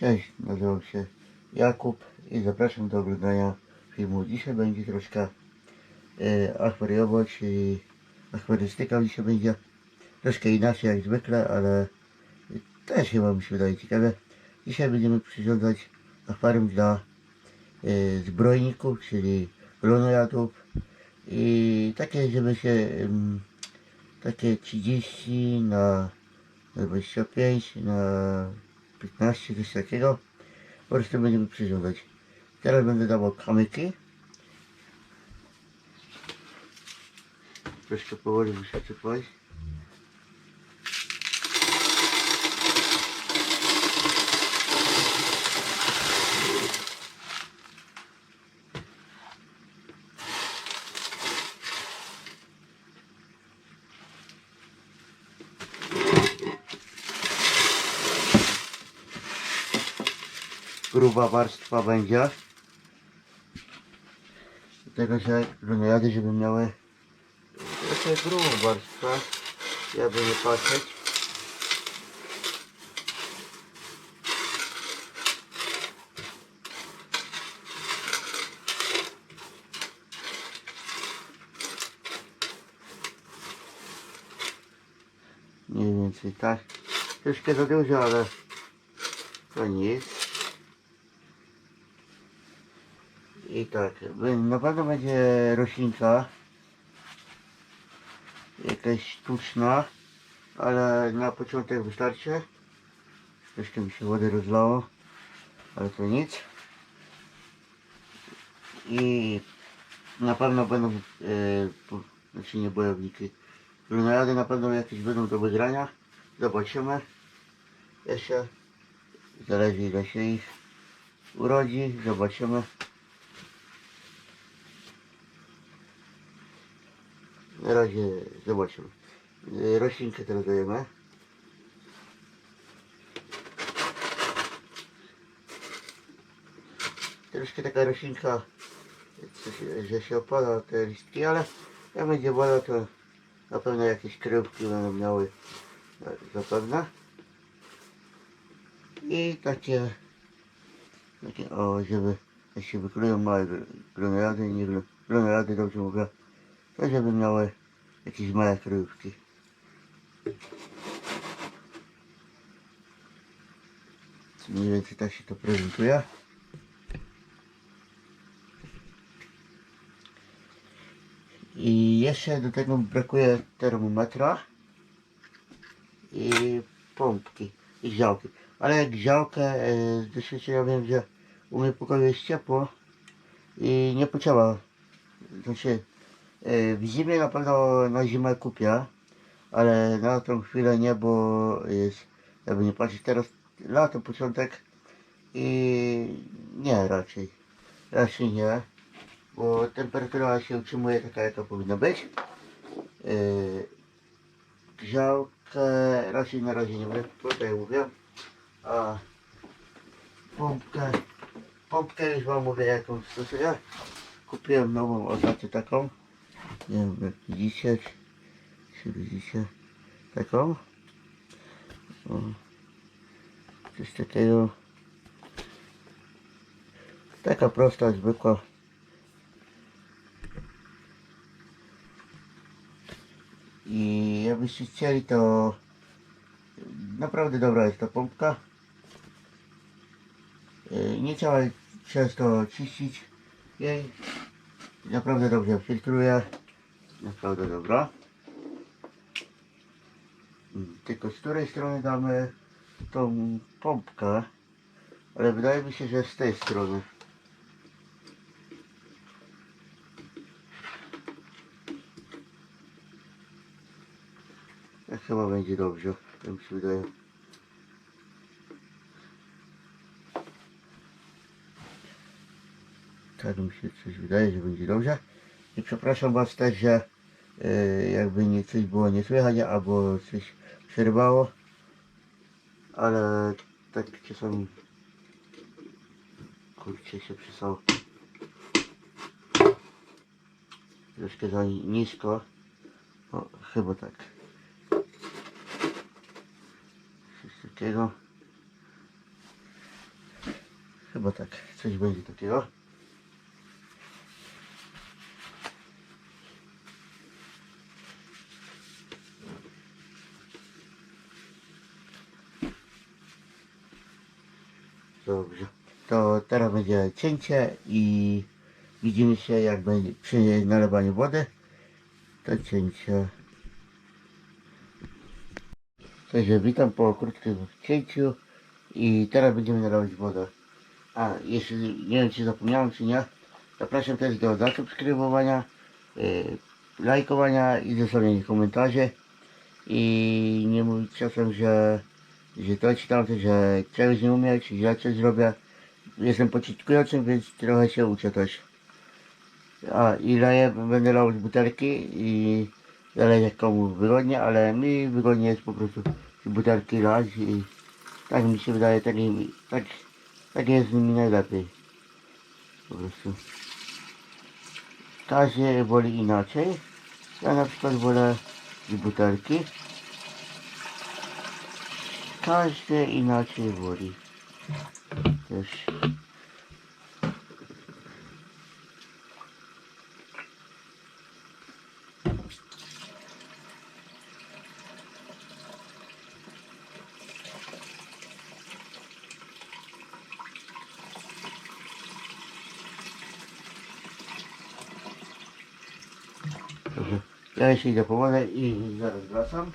Cześć, nazywam się Jakub i zapraszam do oglądania filmu. Dzisiaj będzie troszkę e, czyli akwarystyka dzisiaj będzie troszkę inaczej jak zwykle, ale też chyba mi się wydaje ciekawe. Dzisiaj będziemy przyrządzać akwarium dla e, zbrojników, czyli glonojadów i takie, żeby się takie 30 na na 25, na 15, coś takiego. Po prostu będziemy przyrządzać. Teraz będę dawał kamyki. Troszkę powoli muszę przypłaść. Gruba warstwa będzie. Dlatego, że glonojady, żeby miały trochę grubą warstwę, jakby nie patrzeć. Mniej więcej tak. Troszkę za dużo, ale to nic. I tak, na pewno będzie roślinka jakaś sztuczna, ale na początek wystarczy. Troszkę mi się wody rozlało, ale to nic. I na pewno będą, po- znaczy nie bojowniki, lunojady na pewno jakieś będą do wygrania. Zobaczymy. Jeszcze zależy ile się ich urodzi, zobaczymy. Na razie zobaczymy. E, Roślinkę teraz dajemy. Troszkę taka roślinka, że się opada te listki, ale jak będzie woda, to na pewno jakieś kryjówki będą miały e, zapewne. I takie, takie o, żeby się wyklują małe gr- glonojady, nie glonojady, dobrze mówię, to żeby miały jakieś małe kryjówki. Mniej więcej tak się to prezentuje. I jeszcze do tego brakuje termometra i pompki i grzałki. Ale grzałkę e, z doświadczenia wiem, że u mnie pokoju jest ciepło i nie potrzeba. Znaczy w zimie na pewno na zimę kupię, ale na tą chwilę nie, bo jest, jakby nie patrzeć teraz lato, początek i nie raczej. Raczej nie, bo temperatura się utrzymuje taka jaka powinna być. Yy, grzałkę raczej na razie nie będę tutaj mówię. A pompkę, pompkę już wam mówię jaką stosuję. Kupiłem nową ostatnio taką. Nie wiem jak widzicie, czy widzicie taką. O, coś takiego. Taka prosta, zwykła. I jakbyście chcieli, to naprawdę dobra jest ta pompka. Yy, Nie trzeba często czyścić jej. Naprawdę dobrze filtruje. Naprawdę dobra. Mm, Tylko z której strony damy tą pompkę. Ale wydaje mi się, że z tej strony. Tak chyba będzie dobrze, tak mi się wydaje. Tak mi się coś wydaje, że będzie dobrze. I przepraszam Was też, że jakby nie coś było nie słychać, albo coś przerwało. Ale tak czasami kurczę się przysało. Troszkę za nisko. O, chyba tak. Coś takiego. Chyba tak, coś będzie takiego. Dobrze. To teraz będzie cięcie i widzimy się jak będzie przy nalewaniu wody. To cięcie. Także witam po krótkim cięciu i teraz będziemy nalewać wodę. A, jeszcze nie wiem czy zapomniałem czy nie, zapraszam też do zasubskrybowania, yy, lajkowania i zostawienia komentarzy i nie mówić czasem, że, że to czy że czegoś nie umiem, czy źle coś zrobię. Jestem początkującym, więc trochę się uczę też. A i leję, będę lał z butelki i zależy jak komu wygodnie, ale mi wygodnie jest po prostu z butelki lać i tak mi się wydaje, tak, tak, tak jest z nimi najlepiej. Po prostu. Każdy woli inaczej. Ja na przykład wolę z butelki. Każdy inaczej woli. Dobrze. Ja jeszcze idę po wodę i zaraz wracam.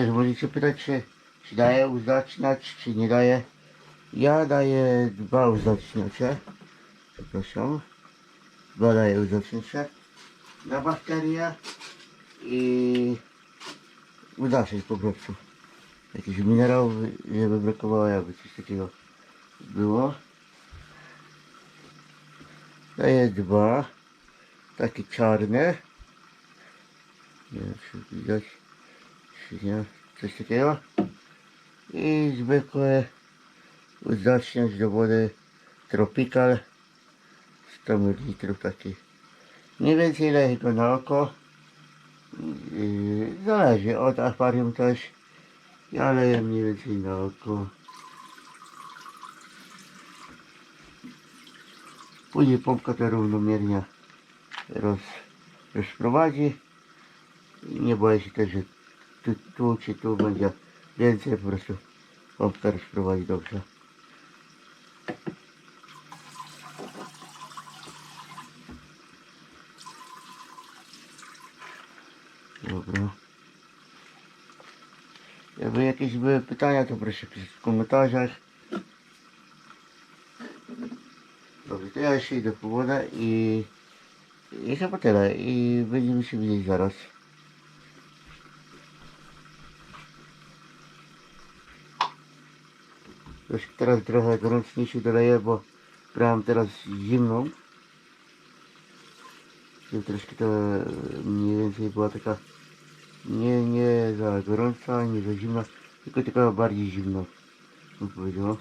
Też możecie pytać się, czy daję uzaczniać, czy nie daję. Ja daję dwa uzaczniacze. Przepraszam. Dwa daję uzaczniacze. Na bakterie i uzaczniać po prostu. Jakiś minerał, żeby brakowało, jakby coś takiego było. Daję dwa. Takie czarne. Nie wiem, czy widać nie, coś takiego. I zwykłe uzaczniać do wody Tropical 100 ml taki. Mniej więcej leję go na oko. Zależy od akwarium też. Ja leję mniej więcej na oko. Później pompka to równomiernie roz, rozprowadzi. Nie boję się też, że tu, tu czy tu będzie więcej, po prostu pompka rozprowadzi dobrze. Dobra. Jakby jakieś były pytania, to proszę pisać w komentarzach. Dobrze, to ja jeszcze idę po wodę i... I chyba tyle. I będziemy się widzieć zaraz. Już teraz trochę gorączniejszy doleję, bo brałem teraz zimną. Żeby troszkę to e, mniej więcej była taka nie, nie za gorąca, nie za zimna, tylko taka bardziej zimna, bym powiedział.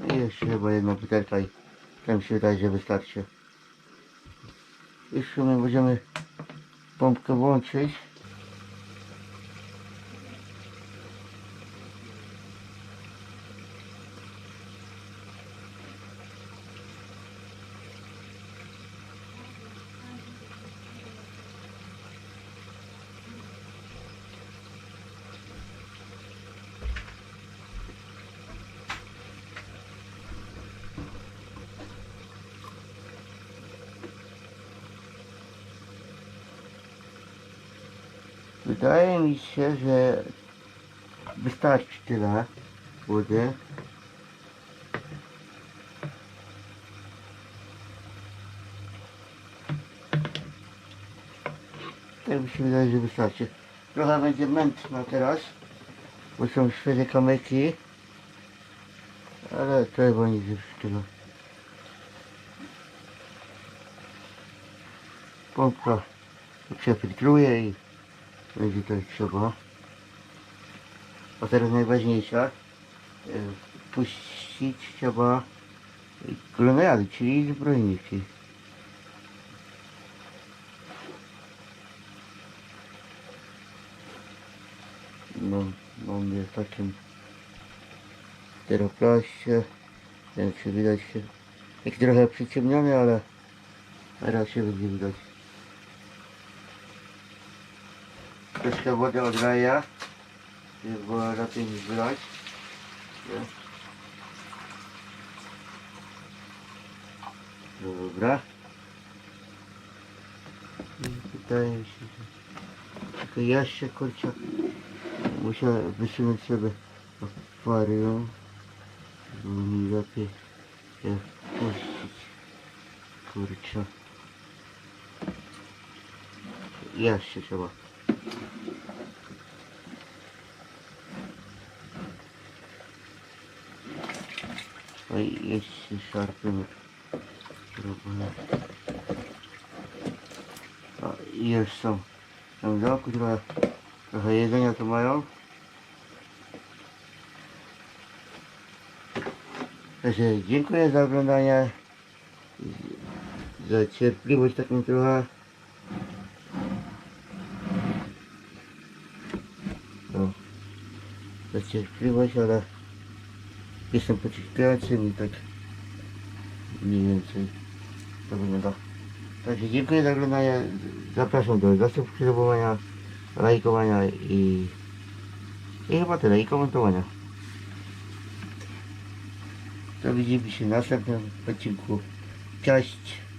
No i jeszcze chyba jedna butelka i tam się wydaje, że wystarczy. W sumie możemy pompkę włączyć. Wydaje mi się, że wystarczy tyle wody. tak mi się wydaje, że wystarczy. Trochę będzie mętna teraz, bo są cztery kamyki, ale to chyba nic już z tego. Pompka przefiltruje i będzie to jak trzeba. A teraz najważniejsza, e, puścić trzeba koloniady, czyli zbrojniki. No, mam je w takim steroplaście, nie wiem czy widać się, taki trochę przyciemniony, ale się będzie widać. Troszkę wody od raja, żeby było lepiej niż wylać. Dobra. Wydaje mi się, że tylko jeszcze kurczę musiałem wysunąć sobie akwarium, żeby mi lepiej je puścić. Kurczę. Jeszcze trzeba. Oj, jeszcze szarpimy. Spróbuję. O, i już są. Tam w dołku trochę, trochę jedzenia tu mają. Także dziękuję za oglądanie. Za cierpliwość taką trochę. No, za cierpliwość, ale jestem początkującym i tak mniej więcej to wygląda. Także dziękuję za oglądanie. Zapraszam do zasubskrybowania, lajkowania i, i chyba tyle, i komentowania. To widzimy się w następnym odcinku. Cześć!